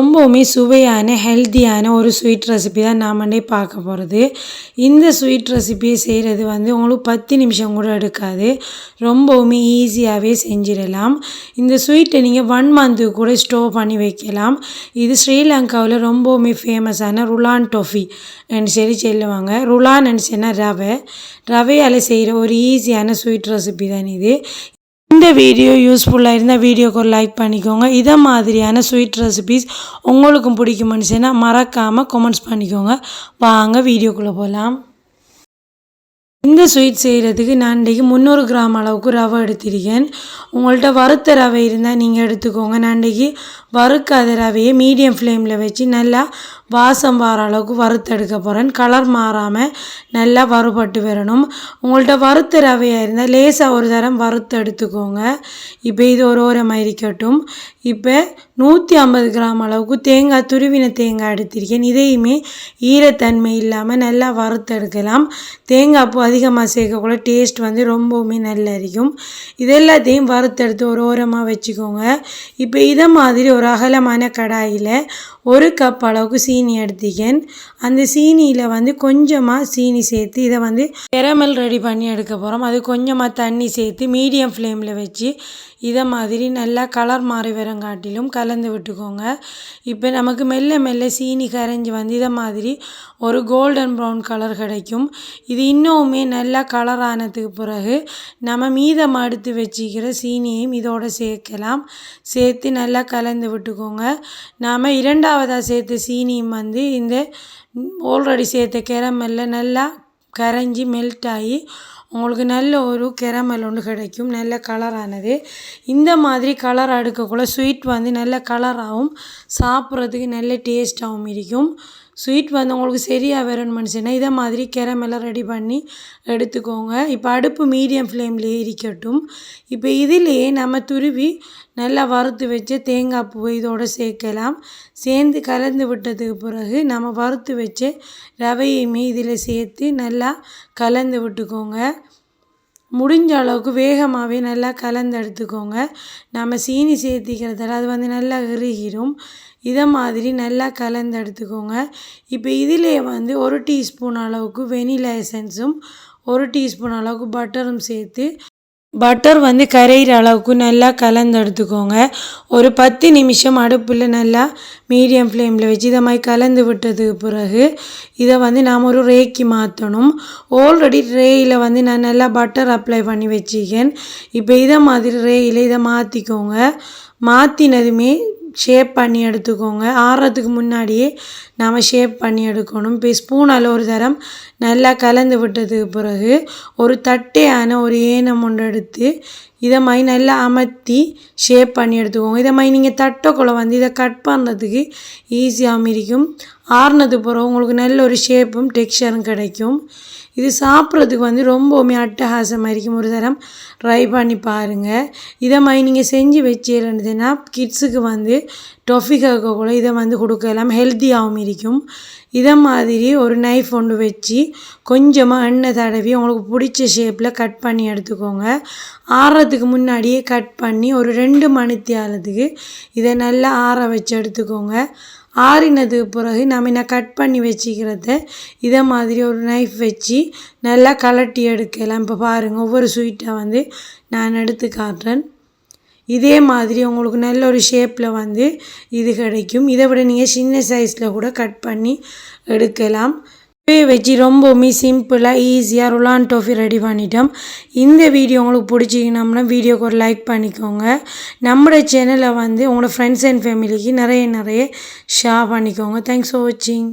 ரொம்பவுமே சுவையான ஹெல்த்தியான ஒரு ஸ்வீட் ரெசிபி தான் நாமண்டே பார்க்க போகிறது இந்த ஸ்வீட் ரெசிபியை செய்கிறது வந்து உங்களுக்கு பத்து நிமிஷம் கூட எடுக்காது. ரொம்பவுமே ஈஸியாகவே செஞ்சிடலாம். இந்த ஸ்வீட்டை நீங்கள் ஒன் மந்த்துக்கு கூட ஸ்டோவ் பண்ணி வைக்கலாம். இது ஸ்ரீலங்காவில் ரொம்பவுமே ஃபேமஸான ருலான் டொஃபி என்று சரி சொல்லுவாங்க. ருலான் சொன்னால் ரவை. ரவையால் செய்கிற ஒரு ஈஸியான ஸ்வீட் ரெசிபி தான் இது. இந்த வீடியோ யூஸ்ஃபுல்லாக இருந்தால் வீடியோக்கு ஒரு லைக் பண்ணிக்கோங்க. இதை மாதிரியான ஸ்வீட் ரெசிபீஸ் உங்களுக்கும் பிடிக்கும் மனுஷன்னா மறக்காமல் கமெண்ட்ஸ் பண்ணிக்கோங்க. வாங்க வீடியோக்குள்ளே போகலாம் இந்த ஸ்வீட் செய்கிறதுக்கு நான் இன்றைக்கி முந்நூறு கிராம் அளவுக்கு ரவை எடுத்திருக்கேன். உங்கள்கிட்ட வறுத்த ரவை இருந்தால் நீங்கள் எடுத்துக்கோங்க. நான் இன்றைக்கி வறுக்காத ரவையை மீடியம் ஃப்ளேமில் வச்சு நல்லா வாசம் வர அளவுக்கு வறுத்தெடுக்க போகிறேன் கலர் மாறாமல் நல்லா வறுபட்டு வரணும். உங்கள்கிட்ட வறுத்த ரவையாக இருந்தால் லேசாக ஒரு தரம் வறுத்து எடுத்துக்கோங்க. இப்போ இது ஒரு ஓரமாக இருக்கட்டும். இப்போ நூற்றி ஐம்பது கிராம் அளவுக்கு தேங்காய் துருவின தேங்காய் எடுத்திருக்கேன். இதையுமே ஈரத்தன்மை இல்லாமல் நல்லா வறுத்தெடுக்கலாம் தேங்காய் பூ அதிகமாக சேர்க்கக்குள்ள டேஸ்ட் வந்து ரொம்பவுமே நல்லா இருக்கும். இதெல்லாத்தையும் வறுத்தெடுத்து ஒரு ஓரமாக வச்சுக்கோங்க. இப்போ இதை மாதிரி ஒரு அகலமான கடாயில் ஒரு கப் அளவுக்கு சீனி எடுத்திக்கேன் அந்த சீனியில் வந்து கொஞ்சமாக சீனி சேர்த்து இதை வந்து கெரமல் ரெடி பண்ணி எடுக்க போகிறோம் அது கொஞ்சமாக தண்ணி சேர்த்து மீடியம் ஃப்ளேமில் வச்சு இதை மாதிரி நல்லா கலர் மாறி வரங்காட்டிலும் கலந்து விட்டுக்கோங்க. இப்போ நமக்கு மெல்ல மெல்ல சீனி கரைஞ்சி வந்து இதை மாதிரி ஒரு கோல்டன் ப்ரௌன் கலர் கிடைக்கும். இது இன்னுமே நல்லா கலர் ஆனதுக்கு பிறகு நம்ம மீதம் அடுத்து வச்சுக்கிற சீனியையும் இதோடு சேர்க்கலாம். சேர்த்து நல்லா கலந்து விட்டுக்கோங்க. நாம் இரண்டாவதாக சேர்த்த சீனியும் வந்து இந்த ஆல்ரெடி சேர்த்த கேரமல்ல நல்லா கரைஞ்சி மெல்ட் ஆகி உங்களுக்கு நல்ல ஒரு கெரமல் ஒன்று கிடைக்கும் நல்ல கலரானது இந்த மாதிரி கலர் அடுக்கக்குள்ள ஸ்வீட் வந்து நல்ல கலராகவும் சாப்பிட்றதுக்கு நல்ல டேஸ்ட்டாகவும் இருக்கும். ஸ்வீட் வந்து உங்களுக்கு சரியாக வரணும் மனுஷனா இதை மாதிரி கெரமெல்லாம் ரெடி பண்ணி எடுத்துக்கோங்க. இப்போ அடுப்பு மீடியம் ஃப்ளேம்லேயே இருக்கட்டும். இப்போ இதிலேயே நம்ம துருவி நல்லா வறுத்து வச்சு தேங்காய் பூ இதோடு சேர்க்கலாம். சேர்ந்து கலந்து விட்டதுக்கு பிறகு நம்ம வறுத்து வச்சு ரவையுமே இதில் சேர்த்து நல்லா கலந்து விட்டுக்கோங்க. முடிஞ்ச அளவுக்கு வேகமாகவே நல்லா கலந்து எடுத்துக்கோங்க நம்ம சீனி சேர்த்திக்கிறதால அது வந்து நல்லா இறுகிடும் இதை மாதிரி நல்லா கலந்து எடுத்துக்கோங்க இப்போ இதிலே வந்து ஒரு டீஸ்பூன் அளவுக்கு வெனிலா எசன்ஸும் ஒரு டீஸ்பூன் அளவுக்கு பட்டரும் சேர்த்து பட்டர் வந்து கரையிற அளவுக்கு நல்லா கலந்து எடுத்துக்கோங்க ஒரு பத்து நிமிஷம் அடுப்பில் நல்லா மீடியம் ஃப்ளேமில் வச்சு இதை மாதிரி கலந்து விட்டதுக்கு பிறகு இதை வந்து நாம் ஒரு ரேக்கி மாற்றணும் ஆல்ரெடி ரேயில் வந்து நான் நல்லா பட்டர் அப்ளை பண்ணி வச்சுக்கேன் இப்போ இதை மாதிரி ரேயில் இதை மாற்றிக்கோங்க மாற்றினதுமே ஷேப் பண்ணி எடுத்துக்கோங்க. ஆறுறதுக்கு முன்னாடியே நாம் ஷேப் பண்ணி எடுக்கணும். இப்போ ஸ்பூனால் ஒரு தரம் நல்லா கலந்து விட்டதுக்கு பிறகு ஒரு தட்டையான ஒரு ஏனம் ஒன்று எடுத்து இதை மாதிரி நல்லா அமர்த்தி ஷேப் பண்ணி எடுத்துக்கோங்க. இதை மாதிரி நீங்கள் தட்டைக்குள்ள வந்து இதை கட் பண்ணுறதுக்கு ஈஸியாகவும் இருக்கும். ஆறுனது பிறகு உங்களுக்கு நல்ல ஒரு ஷேப்பும் டெக்ஸ்டரும் கிடைக்கும். இது சாப்பிட்றதுக்கு வந்து ரொம்பவுமே அட்டகாசமாக இருக்கும். ஒரு தரம் ட்ரை பண்ணி பாருங்கள் இதை மாதிரி நீங்கள் செஞ்சு வச்சிருந்ததுன்னா கிட்ஸுக்கு வந்து டொஃபிக்காக கூட இதை வந்து கொடுக்கலாம் ஹெல்த்தியாகவும் இருக்கும். இதை மாதிரி ஒரு நைஃப் ஒன்று வச்சு கொஞ்சமாக எண்ணெய் தடவி உங்களுக்கு பிடிச்ச ஷேப்பில் கட் பண்ணி எடுத்துக்கோங்க. ஆறுறதுக்கு முன்னாடியே கட் பண்ணி ஒரு ரெண்டு மணி தேரத்துக்கு இதை நல்லா ஆற வச்சு எடுத்துக்கோங்க. ஆறினதுக்கு பிறகு நம்ம என்ன கட் பண்ணி வச்சுக்கிறத இதை மாதிரி ஒரு நைஃப் வச்சு நல்லா கலட்டி எடுக்கலாம். இப்போ பாருங்கள் ஒவ்வொரு ஸ்வீட்டாக வந்து நான் எடுத்து காட்டுறேன். இதே மாதிரி உங்களுக்கு நல்ல ஒரு ஷேப்பில் வந்து இது கிடைக்கும். இதை விட நீங்கள் சின்ன சைஸில் கூட கட் பண்ணி எடுக்கலாம். வச்சு ரொம்பவுமே சிம்பிளாக ஈஸியாக ருலான் டோஃபி ரெடி பண்ணிட்டோம். இந்த வீடியோ உங்களுக்கு பிடிச்சிங்கன்னா வீடியோக்கு ஒரு லைக் பண்ணிக்கோங்க. நம்மளோட சேனலை வந்து உங்களோட ஃப்ரெண்ட்ஸ் அண்ட் ஃபேமிலிக்கு நிறைய நிறைய ஷேர் பண்ணிக்கோங்க. தேங்க்ஸ் ஃபார் வாட்சிங்